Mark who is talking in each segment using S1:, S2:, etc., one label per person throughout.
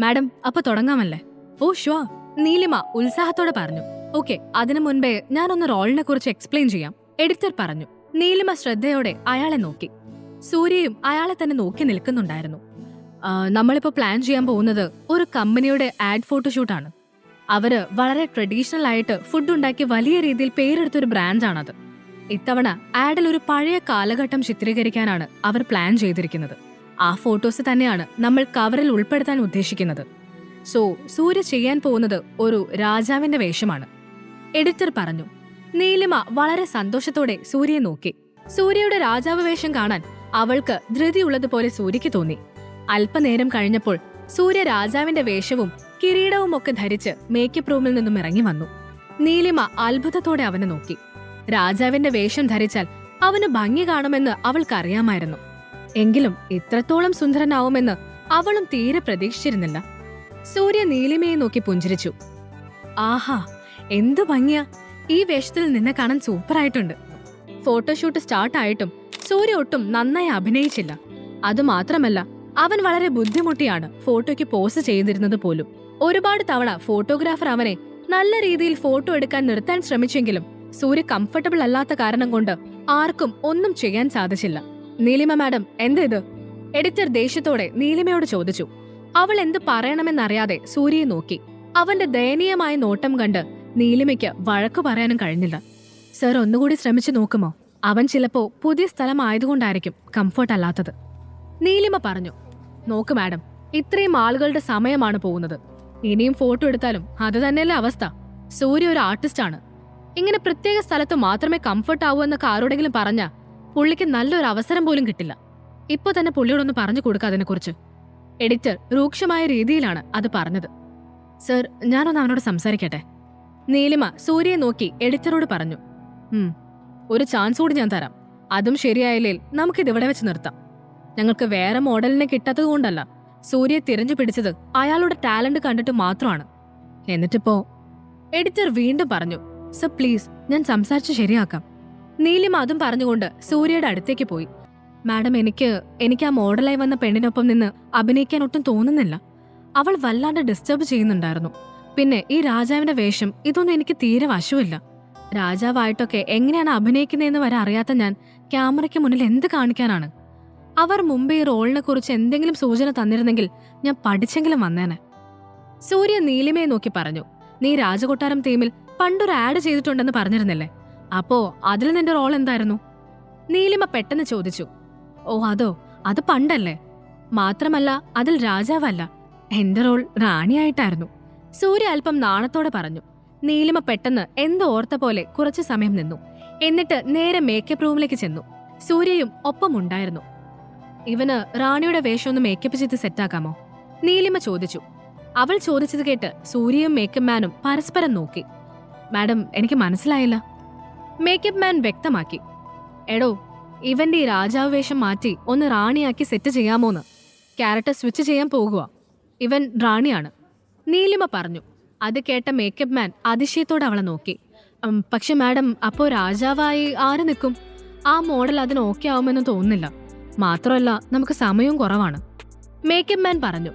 S1: Madam അപ്പൊ തുടങ്ങാമല്ലേ? ഓ sure നീലിമ ഉത്സാഹത്തോടെ പറഞ്ഞു. ഓക്കെ അതിനു മുൻപേ ഞാനൊന്ന് റോളിനെ കുറിച്ച് എക്സ്പ്ലെയിൻ ചെയ്യാം. എഡിറ്റർ പറഞ്ഞു. നീലിമ ശ്രദ്ധയോടെ അയാളെ നോക്കി. സൂര്യയും അയാളെ തന്നെ നോക്കി നിൽക്കുന്നുണ്ടായിരുന്നു. നമ്മളിപ്പോൾ നമ്മളിപ്പോ പ്ലാൻ ചെയ്യാൻ പോകുന്നത് ഒരു കമ്പനിയുടെ ആഡ് ഫോട്ടോഷൂട്ടാണ്. അവർ വളരെ ട്രഡീഷണൽ ആയിട്ട് ഫുഡ് ഉണ്ടാക്കി വലിയ രീതിയിൽ പേരെടുത്തൊരു ബ്രാൻഡാണത്. ഇത്തവണ ആഡിൽ ഒരു പഴയ കാലഘട്ടം ചിത്രീകരിക്കാനാണ് അവർ പ്ലാൻ ചെയ്തിരിക്കുന്നത്. ആ ഫോട്ടോസ് തന്നെയാണ് നമ്മൾ കവറിൽ ഉൾപ്പെടുത്താൻ ഉദ്ദേശിക്കുന്നത്. സോ സൂര്യ ചെയ്യാൻ പോകുന്നത് ഒരു രാജാവിന്റെ വേഷമാണ്. എഡിറ്റർ പറഞ്ഞു നീലിമ വളരെ സന്തോഷത്തോടെ സൂര്യയെ നോക്കി. സൂര്യയുടെ രാജാവ് വേഷം കാണാൻ അവൾക്ക് ധൃതിയുള്ളതുപോലെ സൂര്യയ്ക്ക് തോന്നി. അല്പനേരം കഴിഞ്ഞപ്പോൾ സൂര്യ രാജാവിന്റെ വേഷവും കിരീടവും ഒക്കെ ധരിച്ച് മേക്കപ്പ് റൂമിൽ നിന്നും ഇറങ്ങി വന്നു. നീലിമ അത്ഭുതത്തോടെ അവനെ നോക്കി. രാജാവിന്റെ വേഷം ധരിച്ചാൽ അവന് ഭംഗി കാണുമെന്ന് അവൾക്കറിയാമായിരുന്നു. എങ്കിലും ഇത്രത്തോളം സുന്ദരനാവുമെന്ന് അവളും തീരെ പ്രതീക്ഷിച്ചിരുന്നില്ല. സൂര്യ നീലിമയെ നോക്കി പുഞ്ചിരിച്ചു. ആഹാ എന്തു ഭംഗിയാ. ഈ വേഷത്തിൽ നിന്നെ കാണാൻ സൂപ്പറായിട്ടുണ്ട്. ഫോട്ടോഷൂട്ട് സ്റ്റാർട്ടായിട്ടും സൂര്യ ഒട്ടും നന്നായി അഭിനയിച്ചില്ല. അതുമാത്രമല്ല അവൻ വളരെ ബുദ്ധിമുട്ടിയാണ് ഫോട്ടോയ്ക്ക് പോസ് ചെയ്തിരുന്നത് പോലും. ഒരുപാട് തവണ ഫോട്ടോഗ്രാഫർ അവനെ നല്ല രീതിയിൽ ഫോട്ടോ എടുക്കാൻ നിർത്താൻ ശ്രമിച്ചെങ്കിലും സൂര്യ കംഫർട്ടബിൾ അല്ലാത്ത കാരണം കൊണ്ട് ആർക്കും ഒന്നും ചെയ്യാൻ സാധിച്ചില്ല. നീലിമ മാഡം എന്താ ഇത് എഡിറ്റർ ദേഷ്യത്തോടെ നീലിമയോട് ചോദിച്ചു. അവൾ എന്ത് പറയണമെന്നറിയാതെ സൂര്യയെ നോക്കി. അവന്റെ ദയനീയമായ നോട്ടം കണ്ട് നീലിമയ്ക്ക് വഴക്കു പറയാനും കഴിഞ്ഞില്ല. സർ ഒന്നുകൂടി ശ്രമിച്ചു നോക്കുമോ? അവൻ ചിലപ്പോ പുതിയ സ്ഥലമായതുകൊണ്ടായിരിക്കും കംഫർട്ട് അല്ലാത്തത്. നീലിമ പറഞ്ഞു. നോക്ക് മാഡം ഇത്രയും ആളുകളുടെ സമയമാണ് പോകുന്നത്. ഇനിയും ഫോട്ടോ എടുത്താലും അത് തന്നെയല്ലേ അവസ്ഥ. സൂര്യ ഒരു ആർട്ടിസ്റ്റാണ്. ഇങ്ങനെ പ്രത്യേക സ്ഥലത്ത് മാത്രമേ കംഫർട്ട് ആവൂ എന്നൊക്കെ ആരോടെങ്കിലും പറഞ്ഞ പുള്ളിക്ക് നല്ലൊരു അവസരം പോലും കിട്ടില്ല. ഇപ്പൊ തന്നെ പുള്ളിയോടൊന്ന് പറഞ്ഞു കൊടുക്കുക അതിനെക്കുറിച്ച്. എഡിറ്റർ രൂക്ഷമായ രീതിയിലാണ് അത് പറഞ്ഞത്. സർ ഞാനൊന്ന് അവനോട് സംസാരിക്കട്ടെ? നീലിമ സൂര്യയെ നോക്കി എഡിറ്ററോട് പറഞ്ഞു. ഒരു ചാൻസ് കൂടി ഞാൻ തരാം. അതും ശരിയായില്ലേൽ നമുക്കിത് ഇവിടെ വെച്ച് നിർത്താം. ഞങ്ങൾക്ക് വേറെ മോഡലിനെ കിട്ടാത്തത് കൊണ്ടല്ല. സൂര്യയെ തിരഞ്ഞു പിടിച്ചത് അയാളുടെ ടാലന്റ് കണ്ടിട്ട് മാത്രമാണ്. എന്നിട്ടിപ്പോ എഡിറ്റർ വീണ്ടും പറഞ്ഞു സർ പ്ലീസ് ഞാൻ സംസാരിച്ച് ശരിയാക്കാം. നീലിമ അതും പറഞ്ഞുകൊണ്ട് സൂര്യയുടെ അടുത്തേക്ക് പോയി. മാഡം എനിക്ക് എനിക്ക് ആ മോഡലായി വന്ന പെണ്ണിനൊപ്പം നിന്ന് അഭിനയിക്കാൻ ഒട്ടും തോന്നുന്നില്ല. അവൾ വല്ലാണ്ട് ഡിസ്റ്റർബ് ചെയ്യുന്നുണ്ടായിരുന്നു. പിന്നെ ഈ രാജാവിന്റെ വേഷം ഇതൊന്നും എനിക്ക് തീരെ വശമില്ല. രാജാവായിട്ടൊക്കെ എങ്ങനെയാണ് അഭിനയിക്കുന്നതെന്ന് വരെ അറിയാത്ത ഞാൻ ക്യാമറയ്ക്ക് മുന്നിൽ എന്ത് കാണിക്കാനാണ്? അവർ ഈ റോളിനെ കുറിച്ച് എന്തെങ്കിലും സൂചന തന്നിരുന്നെങ്കിൽ ഞാൻ പഠിച്ചെങ്കിലും വന്നേനെ. സൂര്യ നീലിമയെ നോക്കി പറഞ്ഞു. നീ രാജകൊട്ടാരം തീമിൽ പണ്ടൊരു ആഡ് ചെയ്തിട്ടുണ്ടെന്ന് പറഞ്ഞിരുന്നില്ലേ? അപ്പോ അതിൽ നിന്റെ റോൾ എന്തായിരുന്നു? നീലിമ പെട്ടെന്ന് ചോദിച്ചു. ഓ അതോ? അത് പണ്ടല്ലേ? മാത്രമല്ല അതിൽ രാജാവല്ല. എന്റെ റോൾ റാണിയായിട്ടായിരുന്നു. സൂര്യ അല്പം നാണത്തോടെ പറഞ്ഞു. നീലിമ പെട്ടെന്ന് എന്തോ ഓർത്ത പോലെ കുറച്ചു സമയം നിന്നു. എന്നിട്ട് നേരെ മേക്കപ്പ് റൂമിലേക്ക് ചെന്നു. സൂര്യയും ഒപ്പമുണ്ടായിരുന്നു ഇവന് റാണിയുടെ വേഷം ഒന്ന് മേക്കപ്പ് ചെയ്ത് സെറ്റാക്കാമോ നീലിമ ചോദിച്ചു. അവൾ ചോദിച്ചത് കേട്ട് സൂര്യയും മേക്കപ്പ് മാനും പരസ്പരം നോക്കി. മാഡം എനിക്ക് മനസ്സിലായില്ല. മേക്കപ്പ് മാൻ വ്യക്തമാക്കി. എടോ ഇവന്റെ ഈ രാജാവ് വേഷം മാറ്റി ഒന്ന് റാണിയാക്കി സെറ്റ് ചെയ്യാമോന്ന്. ക്യാരക്ടർ സ്വിച്ച് ചെയ്യാൻ പോകുക ഇവൻ റാണിയാണ്. നീലിമ പറഞ്ഞു. അത് കേട്ട മേക്കപ്പ് മാൻ അതിശയത്തോടെ അവളെ നോക്കി. പക്ഷെ മാഡം അപ്പോൾ രാജാവായി ആര് നിൽക്കും? ആ മോഡൽ അതിന് ഓക്കെ ആവുമെന്ന് തോന്നുന്നില്ല. മാത്രമല്ല നമുക്ക് സമയവും കുറവാണ്. മേക്കപ്പ് മാൻ പറഞ്ഞു.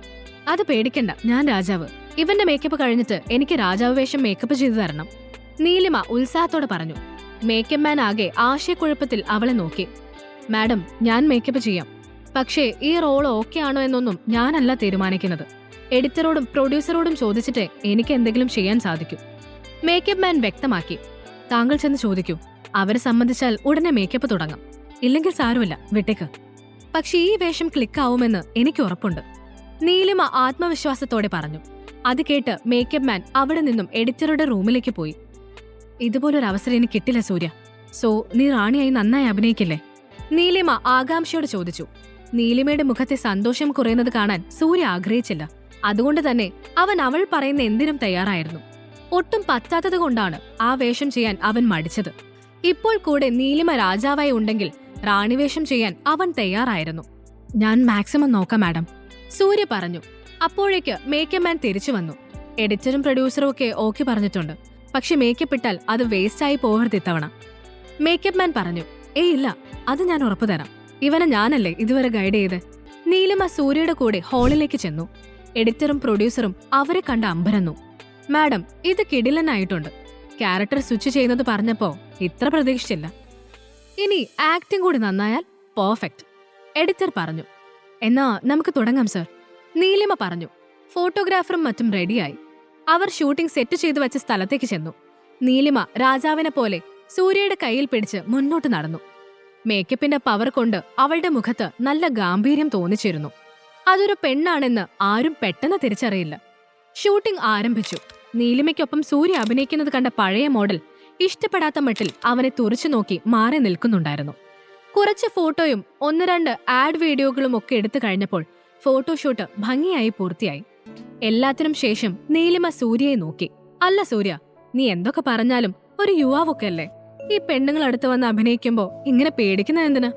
S1: അത് പേടിക്കണ്ട ഞാൻ രാജാവ്. ഇവന്റെ മേക്കപ്പ് കഴിഞ്ഞിട്ട് എനിക്ക് രാജാവ് വേഷം മേക്കപ്പ് ചെയ്തു തരണം. നീലിമ ഉത്സാഹത്തോടെ പറഞ്ഞു. മേക്കപ്പ് മാൻ ആകെ ആശയക്കുഴപ്പത്തിൽ അവളെ നോക്കി. മാഡം ഞാൻ മേക്കപ്പ് ചെയ്യാം. പക്ഷേ ഈ റോൾ ഓക്കെ ആണോ എന്നൊന്നും ഞാനല്ല തീരുമാനിക്കുന്നത്. എഡിറ്ററോടും പ്രൊഡ്യൂസറോടും ചോദിച്ചിട്ട് എനിക്ക് എന്തെങ്കിലും ചെയ്യാൻ സാധിക്കൂ. മേക്കപ്പ് മാൻ വ്യക്തമാക്കി. താങ്കൾ ചെന്ന് ചോദിക്കൂ. അവരെ സംബന്ധിച്ചാൽ ഉടനെ മേക്കപ്പ് തുടങ്ങാം. ഇല്ലെങ്കിൽ സാരമില്ല വിട്ടേക്ക്. പക്ഷേ ഈ വേഷം ക്ലിക്കാവുമെന്ന് എനിക്ക് ഉറപ്പുണ്ട് നീലിമ ആത്മവിശ്വാസത്തോടെ പറഞ്ഞു. അത് കേട്ട് മേക്കപ്പ് മാൻ അവിടെ നിന്നും എഡിറ്ററുടെ റൂമിലേക്ക് പോയി. ഇതുപോലൊരു അവസരം എനിക്ക് കിട്ടില്ല സൂര്യ. സോ നീ റാണിയായി നന്നായി അഭിനയിക്കില്ലേ? നീലിമ ആകാംക്ഷയോട് ചോദിച്ചു. നീലിമയുടെ മുഖത്തെ സന്തോഷം കുറയുന്നത് കാണാൻ സൂര്യ ആഗ്രഹിച്ചില്ല. അതുകൊണ്ട് തന്നെ അവൻ അവൾ പറയുന്ന എന്തിനും തയ്യാറായിരുന്നു. ഒട്ടും പറ്റാത്തത് കൊണ്ടാണ് ആ വേഷം ചെയ്യാൻ അവൻ മടിച്ചത്. ഇപ്പോൾ കൂടെ നീലിമ രാജാവായി ഉണ്ടെങ്കിൽ റാണിവേഷം ചെയ്യാൻ അവൻ തയ്യാറായിരുന്നു. ഞാൻ മാക്സിമം നോക്കാം മാഡം. സൂര്യ പറഞ്ഞു. അപ്പോഴേക്ക് മേക്കപ്പ് മാൻ തിരിച്ചു വന്നു. എഡിറ്ററും പ്രൊഡ്യൂസറും ഒക്കെ ഓക്കെ പറഞ്ഞിട്ടുണ്ട്. പക്ഷെ മേക്കപ്പ് ഇട്ടാൽ അത് വേസ്റ്റ് ആയി പോകരുത് ഇത്തവണ. മേക്കപ്പ് മാൻ പറഞ്ഞു ഏയ് ഇല്ല അത് ഞാൻ ഉറപ്പു തരാം. ഇവനെ ഞാനല്ലേ ഇതുവരെ ഗൈഡ് ചെയ്ത്? നീലിമ സൂര്യയുടെ കൂടെ ഹാളിലേക്ക് ചെന്നു. എഡിറ്ററും പ്രൊഡ്യൂസറും അവരെ കണ്ട് അമ്പരന്നു. മാഡം ഇത് കിടിലനായിട്ടുണ്ട്. ക്യാരക്ടർ സ്വിച്ച് ചെയ്യുന്നത് പറഞ്ഞപ്പോ ഇത്ര പ്രതീക്ഷിച്ചില്ല. ഇനി ആക്ടിംഗ് കൂടി നന്നായാൽ പെർഫെക്റ്റ് എഡിറ്റർ പറഞ്ഞു എന്നാ നമുക്ക് തുടങ്ങാം സർ നീലിമ പറഞ്ഞു ഫോട്ടോഗ്രാഫറും മറ്റും റെഡിയായി അവർ ഷൂട്ടിംഗ് സെറ്റ് ചെയ്തു വെച്ച സ്ഥലത്തേക്ക് ചെന്നു. നീലിമ രാജാവിനെ പോലെ സൂര്യയുടെ കയ്യിൽ പിടിച്ച് മുന്നോട്ട് നടന്നു. മേക്കപ്പിന്റെ പവർ കൊണ്ട് അവളുടെ മുഖത്ത് നല്ല ഗാംഭീര്യം തോന്നിച്ചിരുന്നു. അതൊരു പെണ്ണാണെന്ന് ആരും പെട്ടെന്ന് തിരിച്ചറിയില്ല. ഷൂട്ടിംഗ് ആരംഭിച്ചു. നീലിമയ്ക്കൊപ്പം സൂര്യ അഭിനയിക്കുന്നത് കണ്ട പഴയ മോഡൽ ഇഷ്ടപ്പെടാത്ത മട്ടിൽ അവനെ തുറച്ചു നോക്കി മാറി നിൽക്കുന്നുണ്ടായിരുന്നു. കുറച്ച് ഫോട്ടോയും ഒന്ന് രണ്ട് ആഡ് വീഡിയോകളും ഒക്കെ എടുത്തു കഴിഞ്ഞപ്പോൾ ഫോട്ടോഷൂട്ട് ഭംഗിയായി പൂർത്തിയായി. എല്ലാത്തിനും ശേഷം നീലിമ സൂര്യയെ നോക്കി. അല്ല സൂര്യ നീ എന്തൊക്കെ പറഞ്ഞാലും ഒരു യുവാവൊക്കെ അല്ലേ ഈ പെണ്ണുങ്ങൾ അടുത്ത് വന്ന് അഭിനയിക്കുമ്പോ ഇങ്ങനെ പേടിക്കുന്ന എന്തിന്?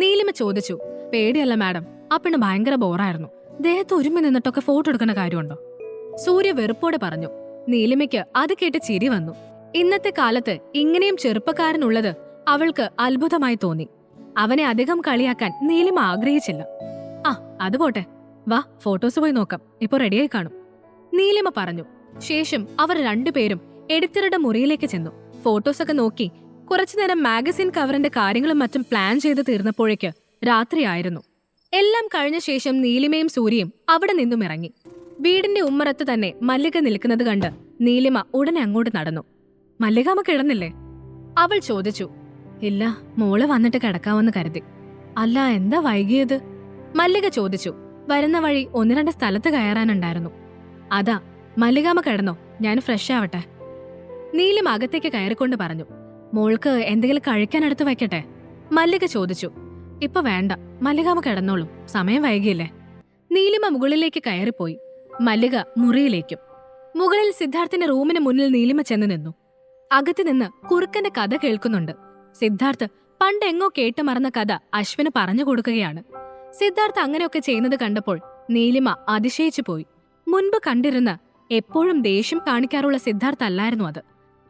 S1: നീലിമ ചോദിച്ചു. പേടിയല്ല മാഡം ആ പെണ്ണ് ഭയങ്കര ബോറായിരുന്നു. ദേഹത്ത് ഒരുമി നിന്നിട്ടൊക്കെ ഫോട്ടോ എടുക്കുന്ന കാര്യമുണ്ടോ? സൂര്യ വെറുപ്പോടെ പറഞ്ഞു. നീലിമയ്ക്ക് അത് കേട്ട് ചിരി വന്നു. ഇന്നത്തെ കാലത്ത് ഇങ്ങനെയും ചെറുപ്പക്കാരനുള്ളത് അവൾക്ക് അത്ഭുതമായി തോന്നി. അവനെ അധികം കളിയാക്കാൻ നീലിമ ആഗ്രഹിച്ചില്ല. ആ അത് പോട്ടെ. വാ ഫോട്ടോസ് പോയി നോക്കാം. ഇപ്പൊ റെഡിയായി കാണും. നീലിമ പറഞ്ഞു. ശേഷം അവർ രണ്ടുപേരും എഡിറ്ററുടെ മുറിയിലേക്ക് ചെന്നു. ഫോട്ടോസൊക്കെ നോക്കി കുറച്ചുനേരം മാഗസിൻ കവറിന്റെ കാര്യങ്ങളും മറ്റും പ്ലാൻ ചെയ്ത് തീർന്നപ്പോഴേക്ക് രാത്രിയായിരുന്നു എല്ലാം കഴിഞ്ഞ ശേഷം നീലിമയും സൂര്യയും അവിടെ നിന്നും ഇറങ്ങി. വീടിന്റെ ഉമ്മറത്ത് തന്നെ മല്ലിക നിൽക്കുന്നത് കണ്ട് നീലിമ ഉടനെ അങ്ങോട്ട് നടന്നു. മല്ലിക അമ്മ കിടന്നില്ലേ? അവൾ ചോദിച്ചു. ഇല്ല മോൾ വന്നിട്ട് കിടക്കാമെന്ന് കരുതി. അല്ല എന്താ വൈകിയത്? മല്ലിക ചോദിച്ചു. വരുന്ന വഴി ഒന്ന് രണ്ട് സ്ഥലത്ത് കയറാനുണ്ടായിരുന്നു. അതാ മല്ലികാമ കിടന്നോ ഞാൻ ഫ്രഷ് ആവട്ടെ. നീലും അകത്തേക്ക് കയറിക്കൊണ്ട് പറഞ്ഞു മോൾക്ക് എന്തെങ്കിലും കഴിക്കാൻ എടുത്ത് വയ്ക്കട്ടെ? മല്ലിക ചോദിച്ചു ഇപ്പൊ വേണ്ട മല്ലികാമ കിടന്നോളും സമയം വൈകിയില്ലേ? നീലിമ മുകളിലേക്ക് കയറിപ്പോയി മല്ലിക മുറിയിലേക്കും. മുകളിൽ സിദ്ധാർത്ഥിന്റെ റൂമിന് മുന്നിൽ നീലിമ ചെന്ന് നിന്നു. അകത്ത് നിന്ന് കുറുക്കന്റെ കഥ കേൾക്കുന്നുണ്ട്. സിദ്ധാർത്ഥ് പണ്ട് എങ്ങോ കേട്ട് മറന്ന കഥ അശ്വിന് പറഞ്ഞു കൊടുക്കുകയാണ്. സിദ്ധാർത്ഥ് അങ്ങനെയൊക്കെ ചെയ്യുന്നത് കണ്ടപ്പോൾ നീലിമ അതിശയിച്ചു പോയി. മുൻപ് കണ്ടിരുന്ന എപ്പോഴും ദേഷ്യം കാണിക്കാറുള്ള സിദ്ധാർത്ഥ് അല്ലായിരുന്നു അത്.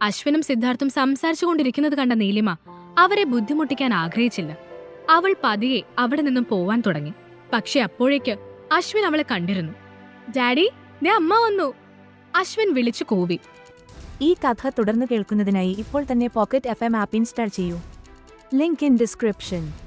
S1: അശ്വിനും സിദ്ധാർത്ഥും സംസാരിച്ചുകൊണ്ടിരിക്കുന്നത് കണ്ട നീലിമ അവരെ ബുദ്ധിമുട്ടിക്കാൻ ആഗ്രഹിച്ചില്ല. അവൾ പതിയെ അവിടെ നിന്നും പോവാൻ തുടങ്ങി. പക്ഷെ അപ്പോഴേക്ക് അശ്വിൻ അവളെ കണ്ടിരുന്നു. ഡാഡി ദേ അമ്മ വന്നു. അശ്വിൻ വിളിച്ചു കൂവി.
S2: ഈ കഥ തുടർന്ന് കേൾക്കുന്നതിനായി ഇപ്പോൾ തന്നെ pocket F M app install ചെയ്യൂ. Link in description.